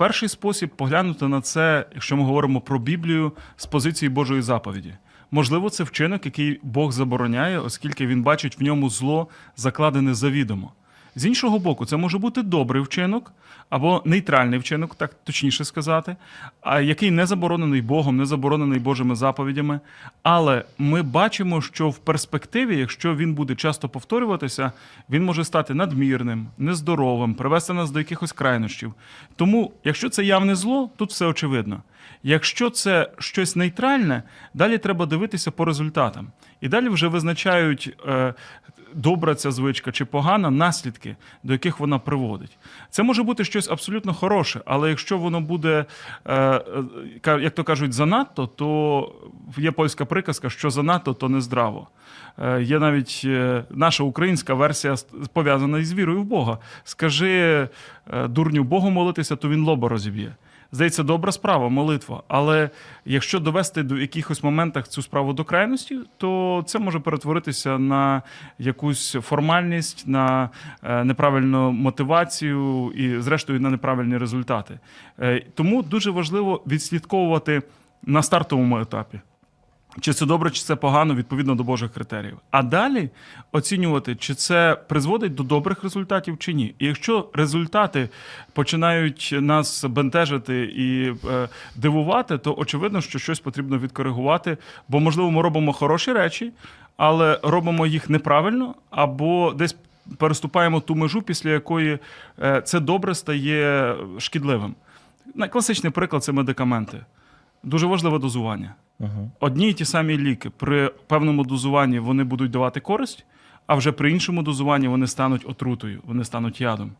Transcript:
Перший спосіб поглянути на це, якщо ми говоримо про Біблію з позиції Божої заповіді. Можливо, це вчинок, який Бог забороняє, оскільки він бачить в ньому зло, закладене завідомо. З іншого боку, це може бути добрий вчинок або нейтральний вчинок, так точніше сказати, який не заборонений Богом, не заборонений Божими заповідями. Але ми бачимо, що в перспективі, якщо він буде часто повторюватися, він може стати надмірним, нездоровим, привести нас до якихось крайнощів. Тому, якщо це явне зло, тут все очевидно. Якщо це щось нейтральне, далі треба дивитися по результатам. І далі вже визначають, е, добра ця звичка чи погана наслідки, до яких вона приводить. Це може бути щось абсолютно хороше, але якщо воно буде, е, е, як то кажуть, занадто, то є польська приказка, що занадто, то не здраво. Е, Є навіть наша українська версія пов'язана із вірою в Бога. Скажи дурню Богу молитися, то він лоба розіб'є. Здається, добра справа, молитва. Але якщо довести до якихось моментах цю справу до крайності, то це може перетворитися на якусь формальність, на е, неправильну мотивацію і, зрештою, на неправильні результати. Е, Тому дуже важливо відслідковувати на стартовому етапі. Чи це добре, чи це погано відповідно до Божих критеріїв. А далі оцінювати, чи це призводить до добрих результатів чи ні. І якщо результати починають нас бентежити і е, дивувати, то очевидно, що щось потрібно відкоригувати, бо можливо ми робимо хороші речі, але робимо їх неправильно або десь. Переступаємо ту межу, після якої е, це добре стає шкідливим. Класичний приклад це медикаменти. Дуже важливе дозування. Угу. Одні й ті самі ліки при певному дозуванні вони будуть давати користь, а вже при іншому дозуванні вони стануть отрутою, вони стануть ядом.